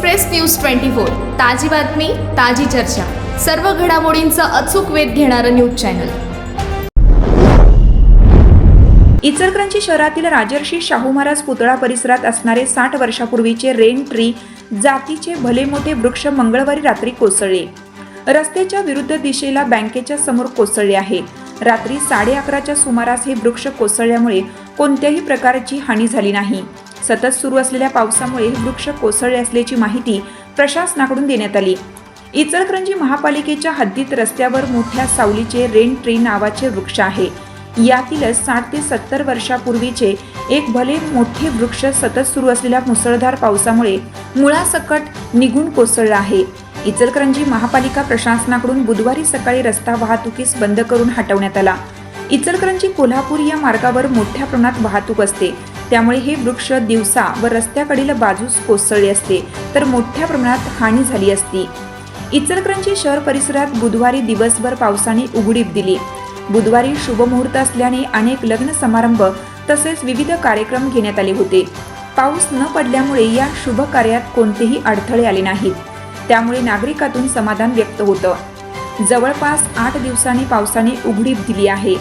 Express news twenty four ताजी बातमी ताजी चर्चा. सर्व घडामोडींचा अचूक वेध घेणारं न्यूज चॅनल. इचलकरंजी शहरातील राजर्षी शाहू महाराज पुतळा परिसरात असणारे साठ वर्षापूर्वीचे रेन ट्री जातीचे भले मोठे वृक्ष मंगळवारी रात्री कोसळले. रस्त्याच्या विरुद्ध दिशेला बँकेच्या समोर कोसळले आहे. रात्री साडे अकराच्या सुमारास हे वृक्ष कोसळल्यामुळे कोणत्याही प्रकारची हानी झाली नाही. सतत सुरू असलेल्या पावसामुळे वृक्ष कोसळले असल्याची माहिती प्रशासनाकडून देण्यात आली. इचलकरंजी महापालिकेच्या हद्दीत रस्त्यावर मोठ्या सावलीचे रेन ट्री नावाचे वृक्ष आहे. यातीलच साठ ते सत्तर वर्षापूर्वीचे एक भले मोठे वृक्ष सतत सुरू असलेल्या मुसळधार पावसामुळे मुळासकट निघून कोसळला आहे. इचलकरंजी महापालिका प्रशासनाकडून बुधवारी सकाळी रस्ता वाहतुकीस बंद करून हटवण्यात आला. इचलकरंजी कोल्हापूर या मार्गावर मोठ्या प्रमाणात वाहतूक असते. त्यामुळे हे वृक्ष दिवसा व रस्त्याकडील बाजूस कोसळले असते तर मोठ्या प्रमाणात हानी झाली असती. इचलकरंजी शहर परिसरात बुधवारी दिवसभर पावसाने उघडीप दिली. बुधवारी शुभमुहूर्त असल्याने अनेक लग्न समारंभ तसेच विविध कार्यक्रम घेण्यात आले होते. पाऊस न पडल्यामुळे या शुभ कार्यात कोणतेही अडथळे आले नाहीत. त्यामुळे नागरिकातून समाधान व्यक्त होतं. जवळपास आठ दिवसांनी पावसाने उघडीप दिली आहे.